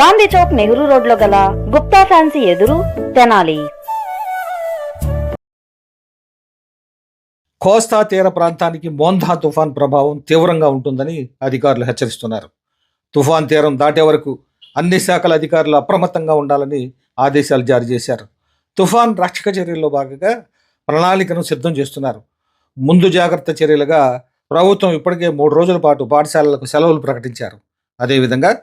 గాంధీ చౌక్ నెహ్రూ రోడ్లో గల గుప్తా ఫ్యాన్సీ ఎదురు తెనాలి. కోస్తా తీర ప్రాంతానికి మోంధా తుఫాన్ ప్రభావం తీవ్రంగా ఉంటుందని అధికారులు హెచ్చరిస్తున్నారు. తుఫాన్ తీరం దాటే వరకు అన్ని శాఖల అధికారులు అప్రమత్తంగా ఉండాలని ఆదేశాలు జారీ చేశారు. తుఫాన్ రక్షక చర్యల్లో భాగంగా ప్రణాళికను సిద్ధం చేస్తున్నారు. ముందు జాగ్రత్త చర్యలుగా ప్రభుత్వం ఇప్పటికే మూడు రోజుల పాటు పాఠశాలలకు సెలవులు ప్రకటించారు. అదేవిధంగా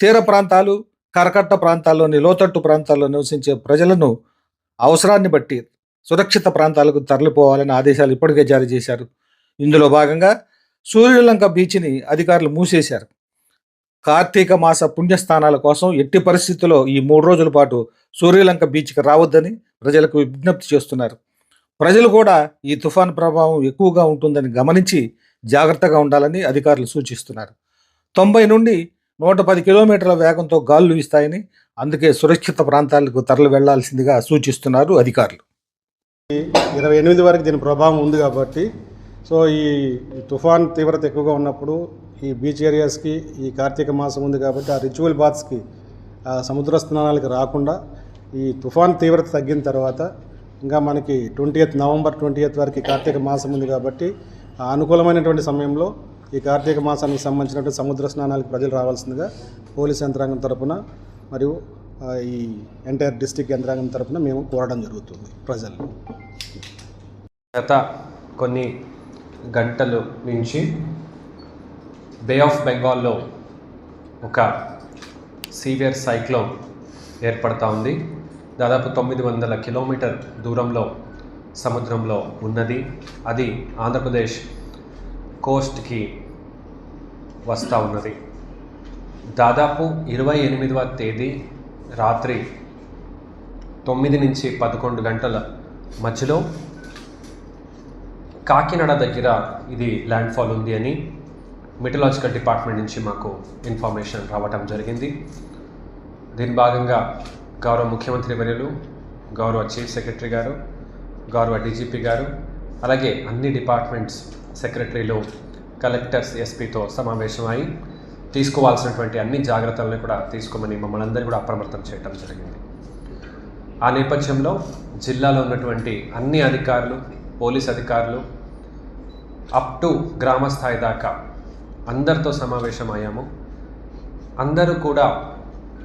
తీర ప్రాంతాలు కరకట్ట ప్రాంతాల్లోని లోతట్టు ప్రాంతాల్లో నివసించే ప్రజలను అవసరాన్ని బట్టి సురక్షిత ప్రాంతాలకు తరలిపోవాలని ఆదేశాలు ఇప్పటికే జారీ చేశారు. ఇందులో భాగంగా సూర్యలంక బీచ్ని అధికారులు మూసేశారు. కార్తీక మాస పుణ్యస్థానాల కోసం ఎట్టి పరిస్థితుల్లో ఈ మూడు రోజుల పాటు సూర్యలంక బీచ్కి రావద్దని ప్రజలకు విజ్ఞప్తి చేస్తున్నారు. ప్రజలు కూడా ఈ తుఫాన్ ప్రభావం ఎక్కువగా ఉంటుందని గమనించి జాగ్రత్తగా ఉండాలని అధికారులు సూచిస్తున్నారు. తొంభై నుండి నూట పది కిలోమీటర్ల వేగంతో గాలులు వీస్తాయని అందుకే సురక్షిత ప్రాంతాలకు తరలి వెళ్ళాల్సిందిగా సూచిస్తున్నారు అధికారులు. ఇరవై ఎనిమిది వరకు దీని ప్రభావం ఉంది కాబట్టి సో ఈ తుఫాన్ తీవ్రత ఎక్కువగా ఉన్నప్పుడు ఈ బీచ్ ఏరియాస్కి ఈ కార్తీక మాసం ఉంది కాబట్టి ఆ రిచువల్ బాత్స్కి సముద్ర స్నానాలకి రాకుండా ఈ తుఫాన్ తీవ్రత తగ్గిన తర్వాత ఇంకా మనకి ట్వంటీ నవంబర్ ట్వంటీ వరకు కార్తీక మాసం ఉంది కాబట్టి ఆ అనుకూలమైనటువంటి సమయంలో ఈ కార్తీక మాసానికి సంబంధించినటువంటి సముద్ర స్నానాలకు ప్రజలు రావాల్సిందిగా పోలీస్ యంత్రాంగం తరపున మరియు ఈ ఎంటైర్ డిస్టిక్ యంత్రాంగం తరపున మేము కోరడం జరుగుతుంది ప్రజలు గత కొన్ని గంటలు నుంచి బే ఆఫ్ బెంగాల్లో ఒక సీవియర్ సైక్లోన్ ఏర్పడతా ఉంది. దాదాపు తొమ్మిది వందల కిలోమీటర్ దూరంలో సముద్రంలో ఉన్నది. అది ఆంధ్రప్రదేశ్ కోస్ట్కి వస్తూ ఉన్నది. దాదాపు ఇరవై ఎనిమిదవ తేదీ రాత్రి తొమ్మిది నుంచి పదకొండు గంటల మధ్యలో కాకినాడ దగ్గర ఇది ల్యాండ్ఫాల్ ఉంది అని మెటలాజికల్ డిపార్ట్మెంట్ నుంచి మాకు ఇన్ఫర్మేషన్ రావటం జరిగింది. దీని భాగంగా గౌరవ ముఖ్యమంత్రి వర్యులు గౌరవ చీఫ్ సెక్రటరీ గారు గౌరవ డీజీపీ గారు అలాగే అన్ని డిపార్ట్మెంట్స్ సెక్రటరీలు కలెక్టర్స్ ఎస్పీతో సమావేశమై తీసుకోవాల్సినటువంటి అన్ని జాగ్రత్తలను కూడా తీసుకోమని మమ్మల్ని అందరినీ కూడా అప్రమత్తం చేయడం జరిగింది. ఆ నేపథ్యంలో జిల్లాలో ఉన్నటువంటి అన్ని అధికారులు పోలీస్ అధికారులు అప్ టు గ్రామ స్థాయి దాకా అందరితో సమావేశమయ్యాము. అందరూ కూడా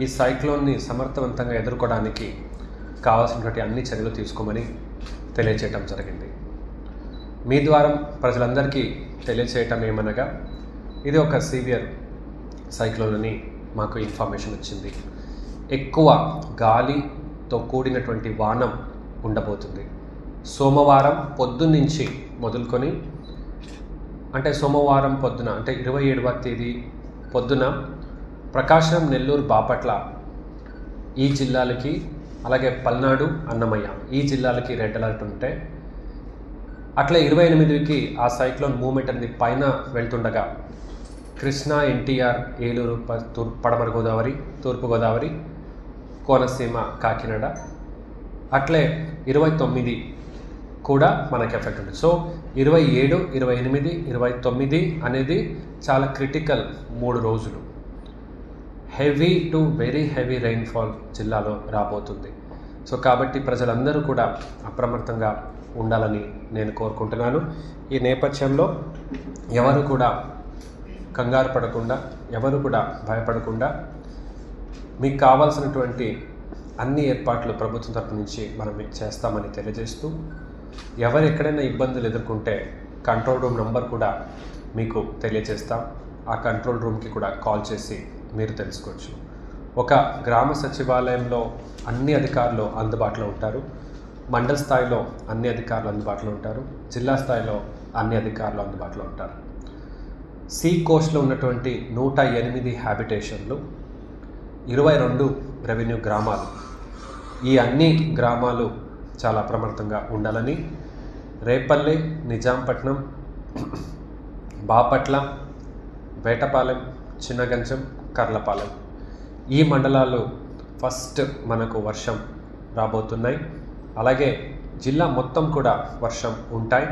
ఈ సైక్లోన్ని సమర్థవంతంగా ఎదుర్కోవడానికి కావాల్సినటువంటి అన్ని చర్యలు తీసుకోమని తెలియచేయటం జరిగింది. మీ ద్వారా ప్రజలందరికీ తెలియచేయటం ఏమనగా ఇది ఒక సీవియర్ సైక్లోన్ అని మాకు ఇన్ఫర్మేషన్ వచ్చింది. ఎక్కువ గాలితో కూడినటువంటి వానం ఉండబోతుంది. సోమవారం పొద్దున్నుంచి మొదలుకొని అంటే సోమవారం పొద్దున అంటే ఇరవై ఏడవ తేదీ పొద్దున ప్రకాశం నెల్లూరు బాపట్ల ఈ జిల్లాలకి అలాగే పల్నాడు అన్నమయ్య ఈ జిల్లాలకి రెడ్ అలర్ట్ ఉంటే అట్లా ఇరవై ఎనిమిదికి ఆ సైక్లోన్ మూమెంట్ అనేది పైన వెళ్తుండగా కృష్ణా ఎన్టీఆర్ ఏలూరు ప- తూర్పు పడమర గోదావరి తూర్పు గోదావరి కోనసీమ కాకినాడ. అట్లే ఇరవై తొమ్మిది కూడా మనకి ఎఫెక్ట్ ఉంటుంది. సో ఇరవై ఏడు ఇరవై ఎనిమిది ఇరవై తొమ్మిది అనేది చాలా క్రిటికల్ మూడు రోజులు. Heavy to very heavy rainfall జిల్లాలో రాబోతుంది. సో కాబట్టి ప్రజలందరూ కూడా అప్రమత్తంగా ఉండాలని నేను కోరుకుంటున్నాను. ఈ నేపథ్యంలో ఎవరు కూడా కంగారు పడకుండా ఎవరు కూడా భయపడకుండా మీకు కావాల్సినటువంటి అన్ని ఏర్పాట్లు ప్రభుత్వం తరపు నుంచి మనం చేస్తామని తెలియజేస్తూ ఎవరు ఎక్కడైనా ఇబ్బందులు ఎదుర్కొంటే కంట్రోల్ రూమ్ నంబర్ కూడా మీకు తెలియజేస్తాం. ఆ కంట్రోల్ రూమ్కి కూడా కాల్ చేసి మీరు తెలుసుకోవచ్చు. ఒక గ్రామ సచివాలయంలో అన్ని అధికారులు అందుబాటులో ఉంటారు. మండల స్థాయిలో అన్ని అధికారులు అందుబాటులో ఉంటారు. జిల్లా స్థాయిలో అన్ని అధికారులు అందుబాటులో ఉంటారు. సీ కోస్ట్లో ఉన్నటువంటి నూట ఎనిమిది హ్యాబిటేషన్లు ఇరవై రెండు రెవెన్యూ గ్రామాలు. ఈ అన్ని గ్రామాలు చాలా అప్రమత్తంగా ఉండాలని రేపల్లె నిజాంపట్నం బాపట్ల వేటపాలెం చిన్నగంచం కర్లపాలెం ఈ మండలాలు ఫస్ట్ మనకు వర్షం రాబోతున్నాయి. అలాగే జిల్లా మొత్తం కూడా వర్షం ఉంటాయి.